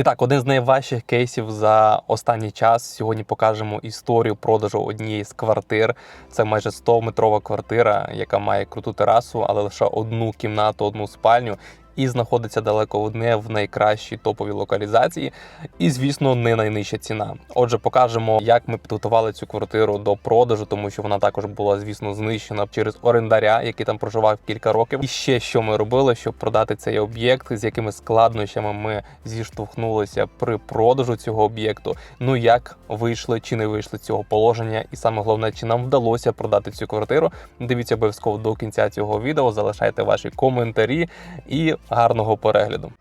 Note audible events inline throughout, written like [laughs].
І так, один з найважчих кейсів за останній час. Сьогодні покажемо історію продажу однієї з квартир. Це майже 100-метрова квартира, яка має круту терасу, але лише одну кімнату, одну спальню. І знаходиться далеко не в найкращій топовій локалізації, і звісно, не найнижча ціна. Отже, покажемо, як ми підготували цю квартиру до продажу, тому що вона також була, звісно, знищена через орендаря, який там проживав кілька років. І ще що ми робили, щоб продати цей об'єкт, з якими складнощами ми зіштовхнулися при продажу цього об'єкту. Ну як вийшли чи не вийшли з цього положення, і саме головне, чи нам вдалося продати цю квартиру. Дивіться обов'язково до кінця цього відео. Залишайте ваші коментарі і гарного перегляду.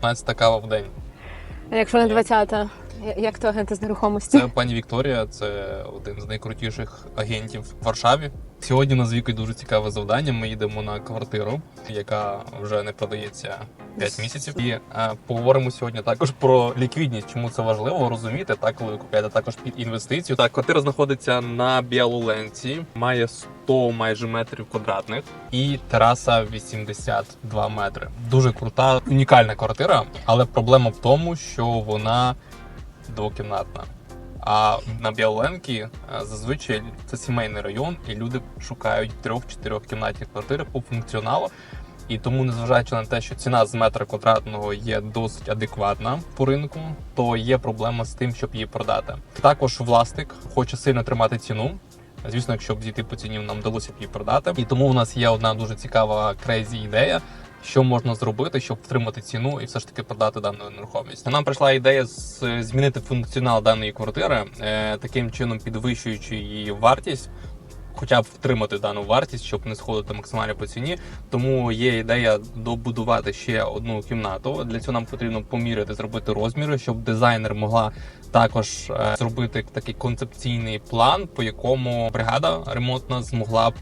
15 кава в день. А якщо не 20-та, як то агенти з нерухомості? Це пані Вікторія, це один з найкрутіших агентів в Варшаві. Сьогодні у нас з Вікою дуже цікаве завдання. Ми їдемо на квартиру, яка вже не продається 5 місяців. І е, поговоримо сьогодні також про ліквідність. Чому це важливо розуміти, так коли ви купуєте також під інвестицію. Так, квартира знаходиться на Біалуленці, має 100 майже метрів квадратних і тераса 82 метри. Дуже крута, унікальна квартира, але проблема в тому, що вона двокімнатна. А на Біоленкі е, зазвичай це сімейний район, і люди шукають трьох-чотирьох кімнатні квартири по функціоналу. І тому, незважаючи на те, що ціна з метра квадратного є досить адекватна по ринку, то є проблема з тим, щоб її продати. Також власник хоче сильно тримати ціну. Звісно, якщо б зійти по ціні, нам вдалося б її продати. І тому у нас є одна дуже цікава крейзі ідея. Що можна зробити, щоб втримати ціну і все ж таки продати дану нерухомість? Нам прийшла ідея змінити функціонал даної квартири, е, таким чином підвищуючи її вартість, хоча б втримати дану вартість, щоб не сходити максимально по ціні. Тому є ідея добудувати ще одну кімнату. Для цього нам потрібно поміряти, зробити розміри, щоб дизайнер могла також е, зробити такий концепційний план, по якому бригада ремонтна змогла б.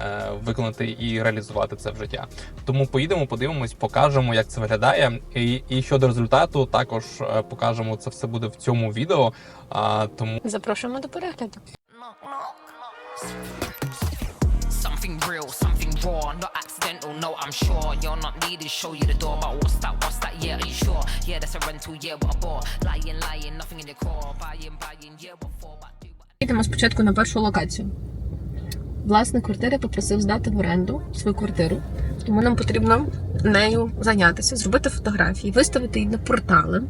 е, Виконати і реалізувати це в життя. Тому поїдемо, подивимось, покажемо, як це виглядає. І, і щодо результату, також е, покажемо це все буде в цьому відео. А, тому Запрошуємо до перегляду. Something real, something raw, not accidental. No, I'm sure you're not needed. Show you the door, but what's that? What's that? Yeah, are you sure? Yeah, that's a rental. Yeah, what a bore. Lying, lying, nothing in your core. Buying, buying. Yeah, what for? But do. Йдемо спочатку на першу локацію. Власник квартири попросив здати в оренду свою квартиру, тому нам потрібно нею зайнятися, зробити фотографії, виставити її на портали.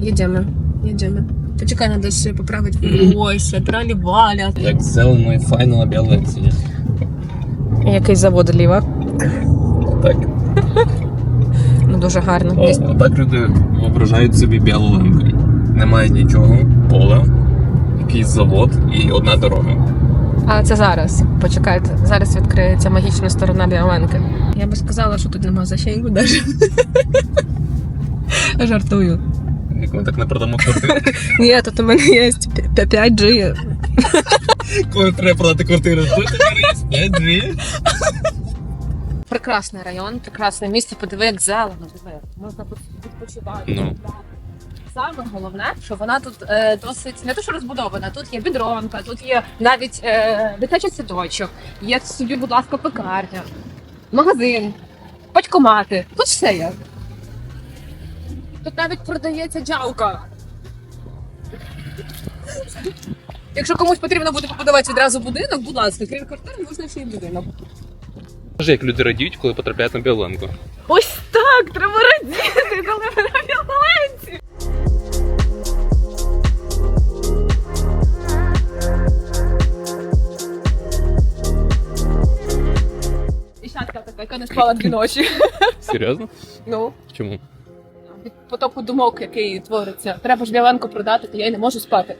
Їдемо, їдемо. Почекай, надо ще поправити волосся, тралі валя. як зелено і файно на біоленці. Який завод ліва. Так. Ну дуже гарно. Десь О, так люди вображають собі біоленку. Немає нічого, поле, якийсь завод і одна дорога. А це зараз. Почекайте, зараз відкриється магічна сторона Біоленки. Я би сказала, що тут нема защеньку навіть. [laughs] Жартую. Як ми так не продамо квартиру. [laughs] Ні, тут у мене є 5G. Коли треба продати квартиру, то є 5 Прекрасний район, прекрасне місце. Подиви, як зелено. Диви. Можна відпочивати. Ну. Саме головне, що вона тут е, досить не то, що розбудована. Тут є бідронка, тут є навіть е, дитячий садочок, є собі, будь ласка, пекарня, магазин, батькомати. Тут все є. Тут навіть продається джавка. Якщо комусь потрібно буде побудувати відразу будинок, будь ласка, крім квартири, можна ще й будинок. Скажи, як люди радіють, коли потрапляють на біоленку. Ось так, треба радіти, коли ми на Білоленці. Десятка така, яка не спала дві ночі. Серйозно? Ну, Чому? Потоку думок, який твориться. Треба ж Біоленку продати, то я й не можу спати.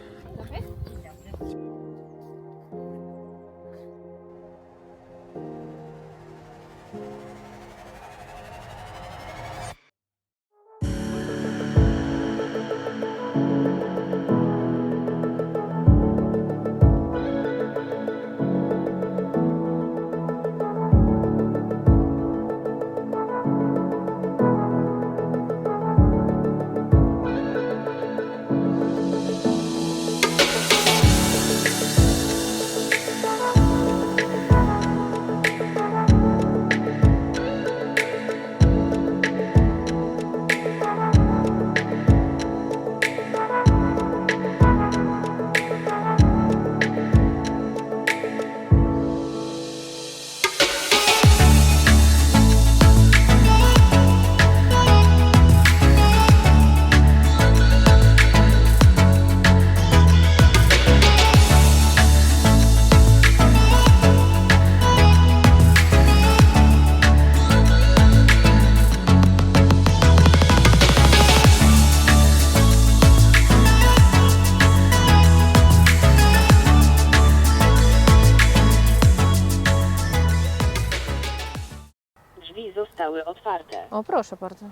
Прошу bardzo.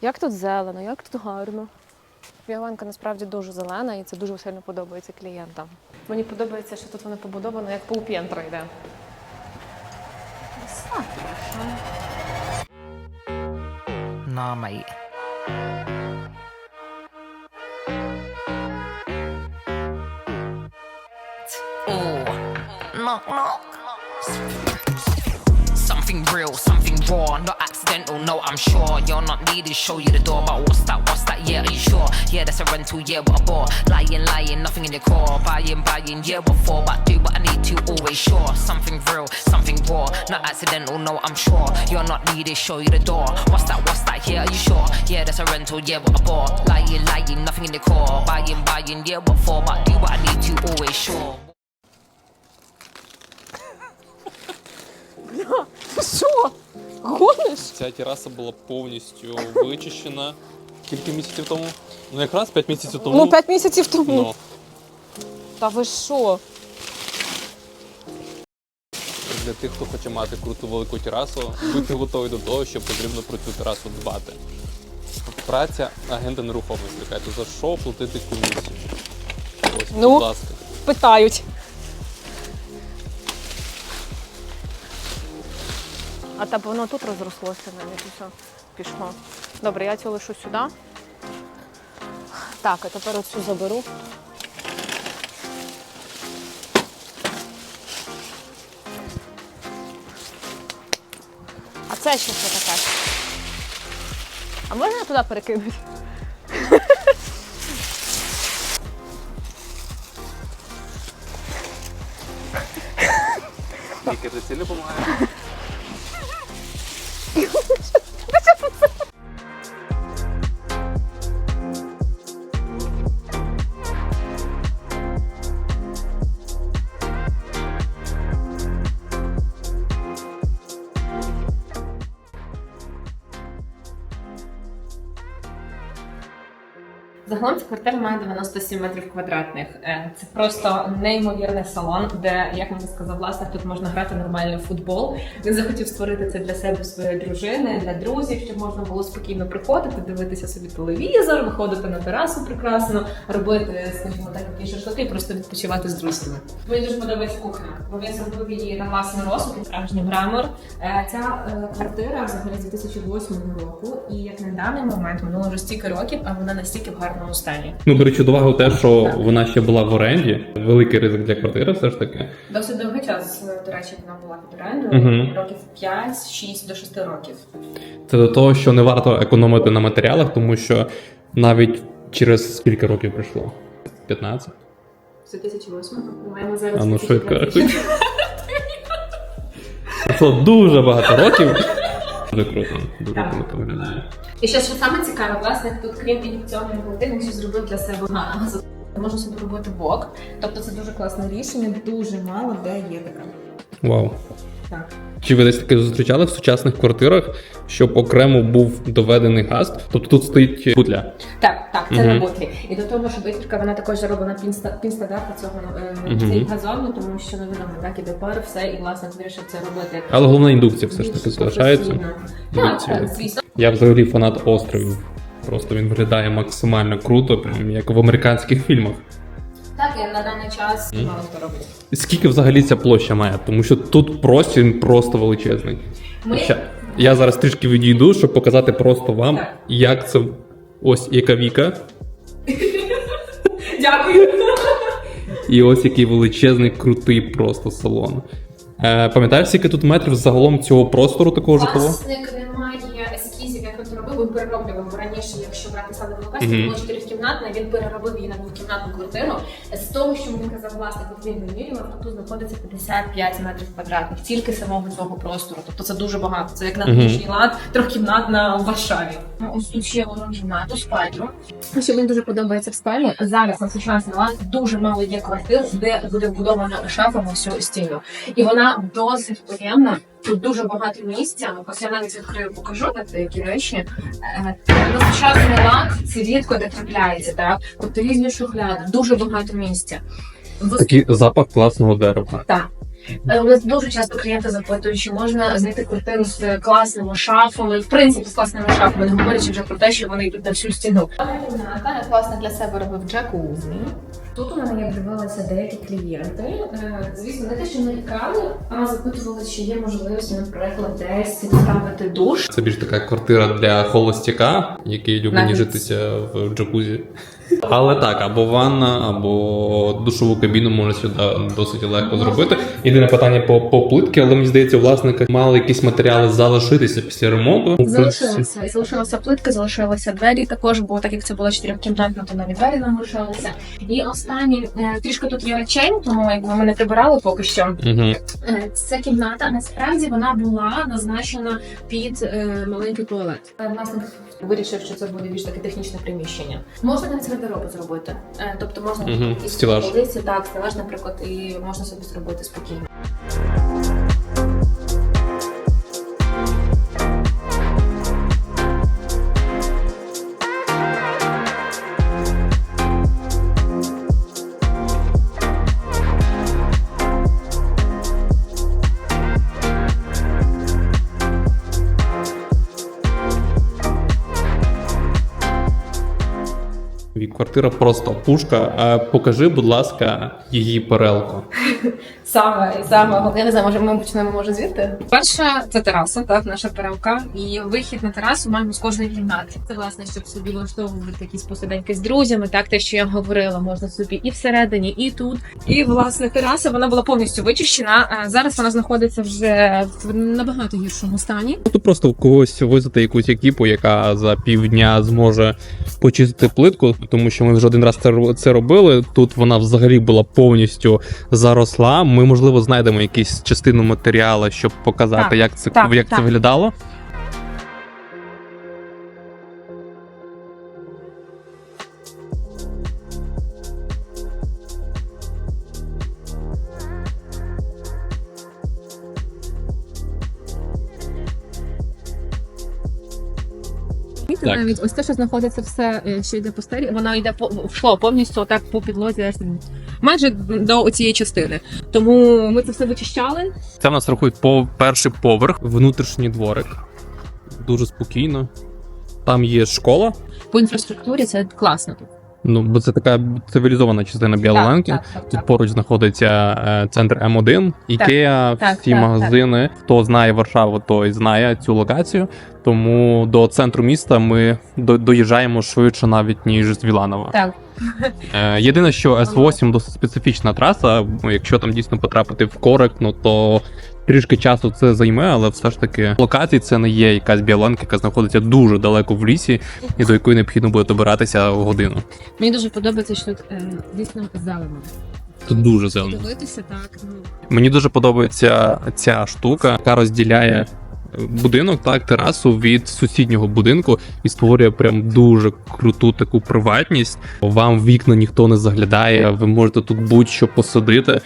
Як тут зелено, як тут гарно. Ялинка насправді дуже зелена і це дуже сильно подобається клієнтам. Мені подобається, що тут воно побудовано як полп'єнтро йде. Oh, knock, knock. Something real, something raw, not accidental. No, I'm sure you're not needed. Show you the door, but what's that? What's that? Yeah, are you sure? Yeah, that's a rental. Yeah, what a bore. Lying, lying, nothing in your core. Buying, buying. Yeah, what for? But do what I need to. Always sure. Something real, something raw, not accidental. No, I'm sure you're not needed. Show you the door. What's that? What's that? Yeah, are you sure? Yeah, that's a rental. Yeah, what a bore. Lying, lying, nothing in your core. Buying, buying. Yeah, what for? But do what I need to. Always sure. [laughs] Що? Гониш? Ця тераса була повністю вичищена. Кілька місяців тому? Ну якраз 5 місяців тому. Ну, п'ять місяців тому. Ну, Та ви що? для тих, хто хоче мати круту велику терасу, бути готові до того, що потрібно про цю терасу дбати. Праця агента нерухомості. Катя, за що платити комісію? Ось, Ну. будь ласка. Питають. А та воно тут розрослося навіть і все пішло. Добре, я цю лишу сюди. Так, а тепер оцю заберу. А це що це таке? А можна туди перекинути? Загалом ця квартира має 97 метрів квадратних. Е, Це просто неймовірний салон, де, як мені сказав власник, тут можна грати нормальний футбол. Він захотів створити це для себе, своєї дружини, для друзів, щоб можна було спокійно приходити, дивитися собі телевізор, виходити на терасу прекрасно, робити, скажімо так, якісь шашлики, просто відпочивати з друзями. Мені дуже подобається кухня, бо він зробив її на власний розсуд, справжній мрамор. Е, Ця е, квартира взагалі з 2008 року, і як на даний момент минуло вже стільки років, а вона настільки в гарному стані. Ну, речі, до уваги те, що вона ще була в оренді. Великий ризик для квартири, все ж таки. Досить довгий час, до речі, вона була під орендою, Мгм. років 5, 6 до 6 років. Це до того, що не варто економити на матеріалах, тому що навіть через скільки років пройшло? 15? З 2008 ми маємо зараз. А ну швидко Пройшло дуже багато років. Дуже круто, дуже Так. круто виглядає. І ще що саме цікаве, власне, тут крім ін'єкційної води, він ще зробив для себе на Можна собі робити вок. Тобто це дуже класне рішення, дуже мало де є таке. Вау. Так. Чи ви десь таке зустрічали в сучасних квартирах, щоб окремо був доведений газ? Тобто тут стоїть бутля. Так, так, це Мгм. на бутлі. І до того, що витірка вона також зроблена пінста пінстандарту цього цієї газону, тому що ну відомо, так іде пар, все, і власне вирішив це робити. Але головна індукція все ж таки залишається. Так, так, звісно. Я взагалі фанат островів. Просто він виглядає максимально круто, прям як в американських фільмах. Так, і на даний час мало хто. Скільки взагалі ця площа має? Тому що тут простір просто величезний. Ми Ща- Я зараз трішки відійду, щоб показати просто вам, Так. як це ось яка віка, [laughs] дякую. і ось який величезний, крутий просто салон. Е, пам'ятаєш, скільки тут метрів загалом цього простору такого житлового? Власник немає ескізів, як він робив, він перероблював. Раніше, якщо брати саме в Мгм. було чотирикімнатна, він переробив її на двокімнатну квартиру. З того, що мені казав власник, от він вимірював, то тут знаходиться 55 метрів квадратних, тільки самого цього простору. Тобто це дуже багато. Це як на нинішній лад, трьохкімнатна в Варшаві. Ну, Ось тут ще одну кімнату, спальню. Що мені дуже подобається в спальні. Зараз на сучасний лад дуже мало є квартир, де буде вбудована шафа на всю стіну. І вона досить приємна. Тут дуже багато місця. Ось я навіть відкрию, покажу так деякі речі. Е, На сучасний лад це рідко де трапляється, так? Тобто різні шухляди, дуже багато місця. В- Такий запах класного дерева. так. Е, У нас дуже часто клієнти запитують, чи можна знайти квартиру з класними шафами, в принципі, з класними шафами, не говорячи вже про те, що вони йдуть на всю стіну. Наталя власне для себе робив джакузі. Тут у мене як дивилися деякі клієнти. е, Звісно, не те, що нарікали, а запитували, чи є можливість, наприклад, десь ставити душ. Це більш така квартира для холостяка, який любить ніжитися в джакузі. Але так, або ванна, або душову кабіну можна сюди досить легко зробити. Єдине питання по, по плитки, але мені здається, власники мали якісь матеріали залишитися після ремонту. Залишилося. І залишилася плитка, залишилися двері також, бо так як це було чотирьохкімнатно, то навіть двері нам лишалися. І останні е, трішки тут є речей, тому якби ми не прибирали поки що. Угу. Е, Ця кімната насправді вона була назначена під е, маленький туалет. Власник вирішив, що це буде більш таке технічне приміщення. Можна навіть з гардеробу зробити. Е, Тобто можна угу. і стелаж. полиці, так, стелаж, наприклад, і можна собі зробити спокійно. Квартира просто пушка. А покажи, будь ласка, її перелку. Саме саме я не знаю, може ми почнемо може звідти? Перша це тераса, так, наша перевка. І вихід на терасу маємо з кожної кімнати. Це власне, щоб собі влаштовувати якісь посиденьки з друзями, так те, що я говорила, можна собі і всередині, і тут. І власне тераса вона була повністю вичищена. Зараз вона знаходиться вже в набагато гіршому стані. Тут просто в когось визвати якусь екіпу, яка за півдня зможе почистити плитку, тому що ми вже один раз це, робили. Тут вона взагалі була повністю заросла. Ми, можливо, знайдемо якусь частину матеріалу, щоб показати, Так, як це так, як так. це виглядало. Навіть ось те, що знаходиться все, е, що йде по стелі, воно йде по вшло повністю так по підлозі, аж майже до цієї частини. Тому ми це все вичищали. Це в нас рахують по перший поверх, внутрішній дворик. Дуже спокійно. Там є школа. По інфраструктурі це класно тут. Ну, бо це така цивілізована частина. Так, так, Тут так. поруч знаходиться е, центр М1, Ікеа, так, всі так, магазини. Хто знає Варшаву, той знає цю локацію. Тому до центру міста ми до- доїжджаємо швидше навіть ніж з Віланова. Так. Е, єдине, що С8 досить специфічна траса. Якщо там дійсно потрапити в корик, ну то трішки часу це займе, але все ж таки локації це не є якась біаланка, яка знаходиться дуже далеко в лісі, і до якої необхідно буде добиратися в годину. Мені дуже подобається, що тут е, дійсно зелено. Тут дуже зелено. Дивитися так. Ну Мені дуже подобається ця штука, яка розділяє будинок, так, терасу від сусіднього будинку і створює прям дуже круту таку приватність. Вам в вікна ніхто не заглядає, ви можете тут будь-що посадити.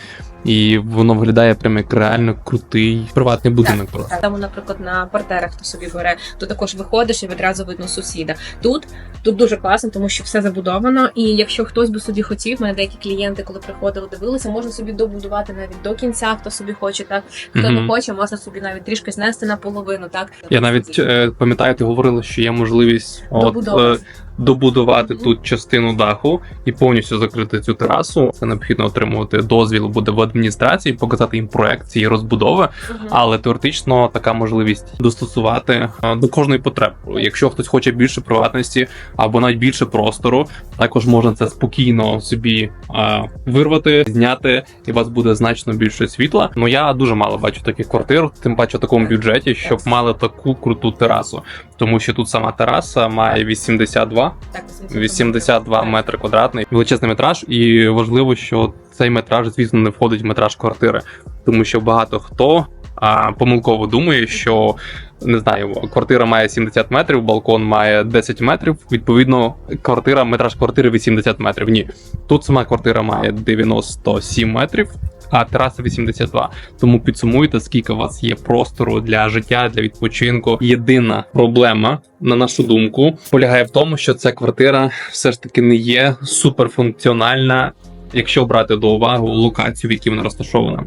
І воно виглядає прям як реально крутий приватний будинок. просто. Там, наприклад, на партерах хто собі бере, то також виходиш і відразу видно сусіда. Тут тут дуже класно, тому що все забудовано. І якщо хтось би собі хотів, мене деякі клієнти, коли приходили, дивилися, можна собі добудувати навіть до кінця, хто собі хоче, так хто Мгм. не хоче, можна собі навіть трішки знести наполовину. Так Я навіть е, пам'ятаю, ти говорила, що є можливість от, е, добудувати Мгм. тут частину даху і повністю закрити цю терасу. Це необхідно отримувати дозвіл буде в адміністрації, показати їм проект цієї розбудови. Мгм. Але теоретично така можливість достосувати е, до кожної потреби. Якщо хтось хоче більше приватності або навіть більше простору, також можна це спокійно собі е, вирвати, зняти, і у вас буде значно більше світла. Ну я дуже мало бачу таких квартир, тим паче в такому бюджеті, щоб мали таку круту терасу, тому що тут сама тераса має 82 Так, 82 метри квадратний, величезний метраж, і важливо, що цей метраж, звісно, не входить в метраж квартири, тому що багато хто а, помилково думає, що не знаю, квартира має 70 метрів, балкон має 10 метрів. Відповідно, квартира, метраж квартири 80 метрів. Ні, тут сама квартира має 97 метрів. А тераса 82. Тому підсумуйте, скільки у вас є простору для життя, для відпочинку. Єдина проблема, на нашу думку, полягає в тому, що ця квартира все ж таки не є суперфункціональна, якщо брати до уваги локацію, в якій вона розташована.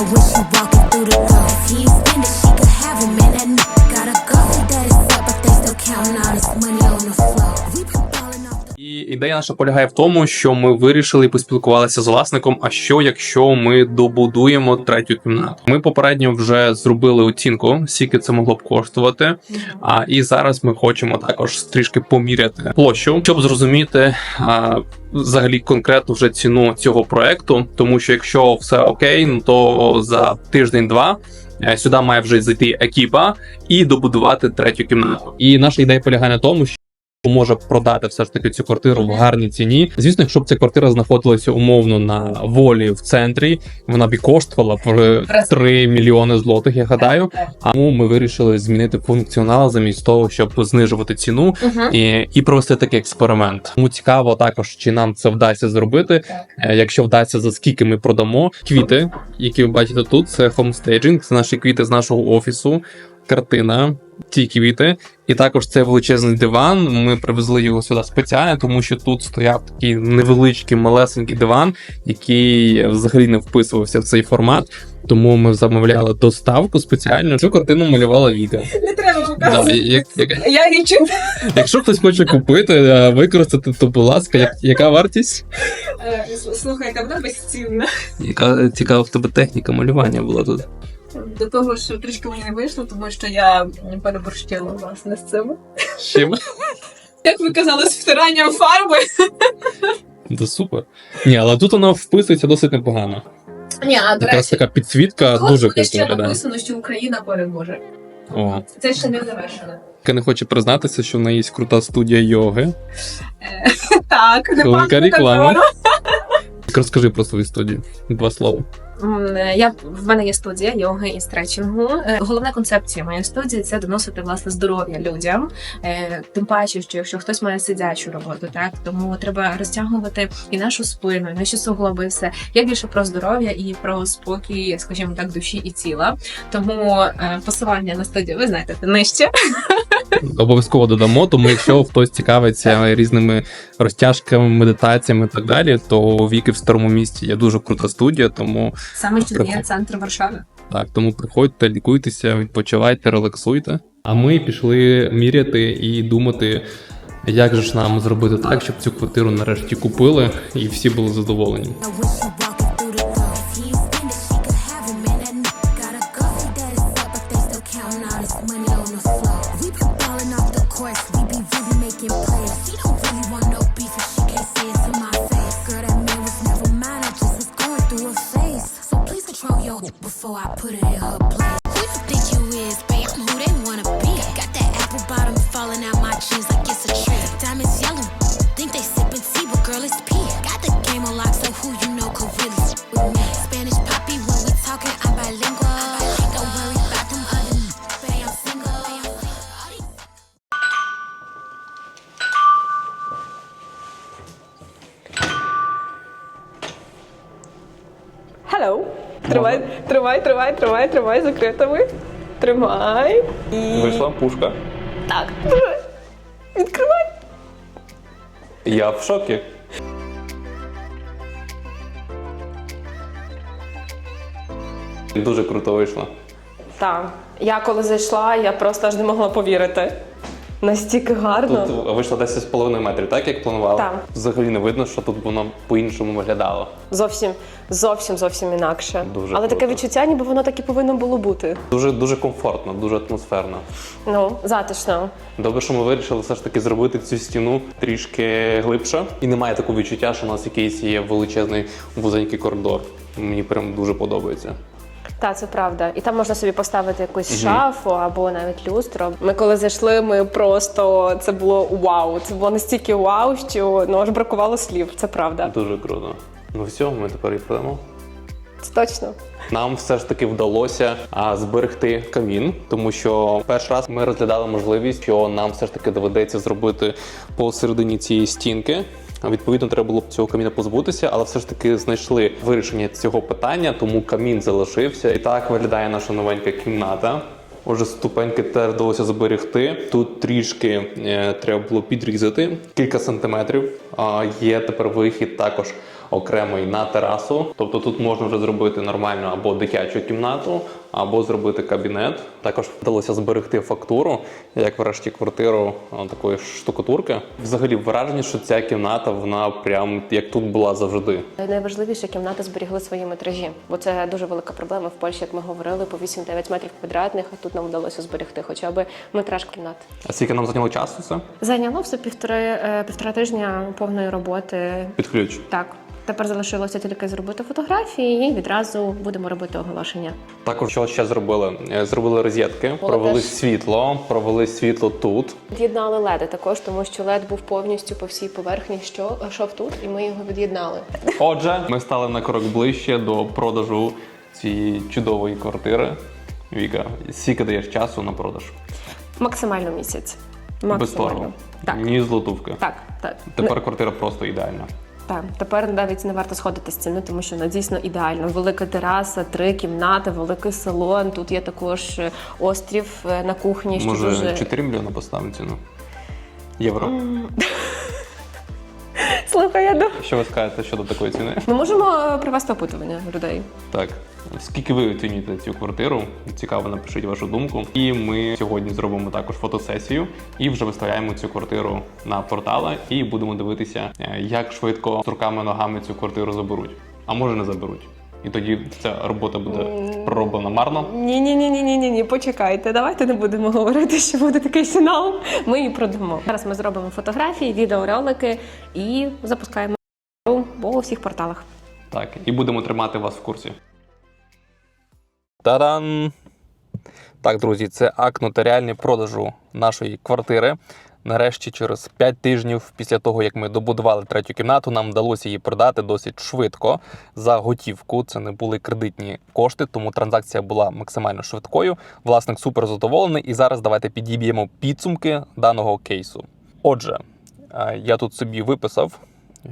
I wish you walking through the ідея наша полягає в тому, що ми вирішили і поспілкувалися з власником. А що якщо ми добудуємо третю кімнату? Ми попередньо вже зробили оцінку, скільки це могло б коштувати. А і зараз ми хочемо також трішки поміряти площу, щоб зрозуміти а, взагалі конкретну вже ціну цього проекту. Тому що якщо все окей, ну то за тиждень-два. е, Сюди має вже зайти екіпа і добудувати третю кімнату. І наша ідея полягає на тому, що може продати все ж таки цю квартиру в гарній ціні. Звісно, якщо б ця квартира знаходилася умовно на волі в центрі, вона б і коштувала б 3 мільйони злотих, я гадаю. А тому ми вирішили змінити функціонал замість того, щоб знижувати ціну і, і провести такий експеримент. Тому цікаво також, чи нам це вдасться зробити. Е, Якщо вдасться, за скільки ми продамо квіти, які ви бачите тут, це хомстейджинг, це наші квіти з нашого офісу. Картина, ті квіти, і також це величезний диван. Ми привезли його сюди спеціально, тому що тут стояв такий невеличкий малесенький диван, який взагалі не вписувався в цей формат. Тому ми замовляли доставку спеціально. Цю картину малювала Віка. Не треба Да, як, як, Я нічого. якщо хтось хоче купити, е, використати, то будь ласка, як, яка вартість? Слухайте, вона безцінна. Яка цікава в тебе техніка малювання була тут? До того, що трішки мені не вийшло, тому що я переборщила власне з цим. Чим? Як ви казали, з втиранням фарби. Да супер. Ні, але тут вона вписується досить непогано. Ні, а до Якраз речі, така підсвітка тут дуже буде круто ще виглядає. написано, що Україна переможе. О. Це ще не завершено. Яка не хоче признатися, що в неї є крута студія йоги. [laughs] Так, не пахне реклами. контролю. Розкажи про свою студію. Два слова. Е, Я в мене є студія йоги і стретчингу. Е, Головна концепція моєї студії це доносити власне здоров'я людям. Е, Тим паче, що якщо хтось має сидячу роботу, так тому треба розтягувати і нашу спину, і наші суглоби, і все. Я більше про здоров'я і про спокій, скажімо так, душі і тіла. Тому посилання на студію ви знаєте нижче. [laughs] Обов'язково додамо, тому якщо хтось цікавиться різними розтяжками, медитаціями і так далі, то Віки в старому місті є дуже крута студія, тому Саме що є центр Варшави. Так, тому приходьте, лікуйтеся, відпочивайте, релаксуйте. А ми пішли міряти і думати, як же ж нам зробити так, щоб цю квартиру нарешті купили і всі були задоволені. Before I put it тримай, тримай, закритими. Тримай. І... Вийшла пушка. Так. Відкривай. Я в шокі. Дуже круто вийшло. Так. Я коли зайшла, я просто аж не могла повірити. Настільки гарно. Тут вийшло 10,5 метрів, так як планувала? Так. Взагалі не видно, що тут воно по-іншому виглядало. Зовсім, зовсім, зовсім інакше. Дуже Але таке відчуття, ніби воно так і повинно було бути. Дуже дуже комфортно, дуже атмосферно. Ну, затишно. Добре, що ми вирішили все ж таки зробити цю стіну трішки глибше. І немає такого відчуття, що у нас якийсь є величезний вузенький коридор. Мені прям дуже подобається. Так, це правда. І там можна собі поставити якусь шафу або навіть люстро. Ми коли зайшли, ми просто це було вау. Це було настільки вау, що ну аж бракувало слів. Це правда. Дуже круто. Ну все, ми тепер і продамо. Це точно. Нам все ж таки вдалося а, зберегти камін, тому що перший раз ми розглядали можливість, що нам все ж таки доведеться зробити посередині цієї стінки. Відповідно, треба було б цього каміна позбутися, але все ж таки знайшли вирішення цього питання, тому камін залишився. І так виглядає наша новенька кімната. Отже, ступеньки теж вдалося зберегти. Тут трішки е, треба було підрізати кілька сантиметрів. А, є тепер вихід також окремий на терасу. Тобто тут можна вже зробити нормально або дитячу кімнату, або зробити кабінет. Також вдалося зберегти фактуру, як врешті квартиру такої штукатурки. Взагалі враження, що ця кімната вона прям як тут була завжди. Найважливіше кімнати зберігли свої метражі, бо це дуже велика проблема в Польщі, як ми говорили, по 8-9 метрів квадратних, а тут нам вдалося зберегти хоча б метраж кімнат. А скільки нам зайняло часу це? Зайняло все півтори, е, півтора тижня повної роботи. Під ключ. Так, тепер залишилося тільки зробити фотографії і відразу будемо робити оголошення. Також що ще зробили? Е, Зробили розетки, провели теж. світло, провели світло тут. Від'єднали леди також, тому що лед був повністю по всій поверхні, що йшов тут, і ми його від'єднали. Отже, ми стали на крок ближче до продажу цієї чудової квартири. Віка, скільки даєш часу на продаж? Максимально місяць. Без Максимально. торгу. Так, Ні злотувки. так, так. Тепер квартира просто ідеальна. Так, тепер навіть не варто сходити з ціни, тому що вона дійсно ідеально. Велика тераса, три кімнати, великий салон. Тут є також е, острів е, на кухні. Що Може, дуже 4 мільйони поставимо ціну? Євро. [laughs] слухай, я думаю. Що ви скажете щодо такої ціни? Ми можемо е, провести опитування людей. Так, скільки ви оцінюєте цю квартиру? Цікаво, напишіть вашу думку. І ми сьогодні зробимо також фотосесію і вже виставляємо цю квартиру на портали і будемо дивитися, е, як швидко з руками ногами цю квартиру заберуть. А може не заберуть. І тоді ця робота буде пророблена марно. Ні, ні, ні, ні, ні, ні, ні, почекайте. Давайте не будемо говорити, що буде такий фінал. Ми її продамо. Зараз ми зробимо фотографії, відеоролики і запускаємо по всіх порталах. Так, і будемо тримати вас в курсі. Та-дан! Так, друзі, це акт нотаріальний продажу нашої квартири. Нарешті, через 5 тижнів після того, як ми добудували третю кімнату, нам вдалося її продати досить швидко за готівку. Це не були кредитні кошти, тому транзакція була максимально швидкою. Власник супер задоволений. І зараз давайте підіб'ємо підсумки даного кейсу. Отже, е, я тут собі виписав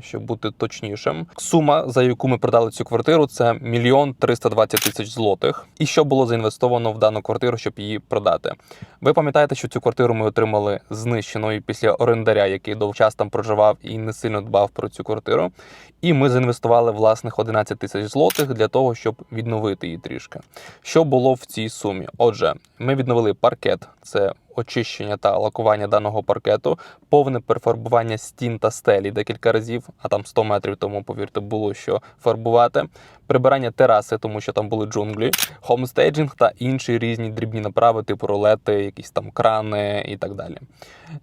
щоб бути точнішим. Сума, за яку ми продали цю квартиру, це мільйон 320 тисяч злотих. І що було заінвестовано в дану квартиру, щоб її продати. Ви пам'ятаєте, що цю квартиру ми отримали знищеною після орендаря, який довгий час там проживав і не сильно дбав про цю квартиру. І ми заінвестували власних 11 тисяч злотих для того, щоб відновити її трішки. Що було в цій сумі? Отже, ми відновили паркет. Це очищення та лакування даного паркету, повне перефарбування стін та стелі декілька разів, а там 100 метрів тому, повірте, було що фарбувати, прибирання тераси, тому що там були джунглі, хомстейджинг та інші різні дрібні направи, типу ролети, якісь там крани і так далі.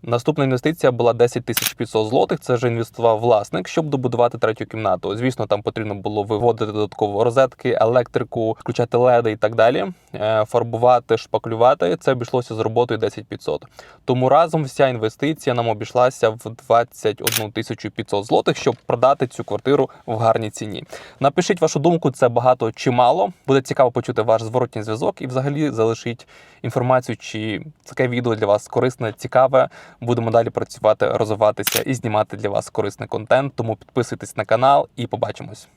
Наступна інвестиція була 10 тисяч 500 злотих. Це вже інвестував власник, щоб добудувати третю кімнату. Звісно, там потрібно було виводити додатково розетки, електрику, включати леди і так далі. Е, Фарбувати, шпаклювати. Це обійшлося з роботою 10 500. Тому разом вся інвестиція нам обійшлася в 21 тисячу 500 злотих, щоб продати цю квартиру в гарній ціні. Напишіть вашу думку, це багато чи мало. Буде цікаво почути ваш зворотній зв'язок і взагалі залишіть інформацію, чи таке відео для вас корисне, цікаве. Будемо далі працювати, розвиватися і знімати для вас корисний контент. Тому підписуйтесь на канал і побачимось.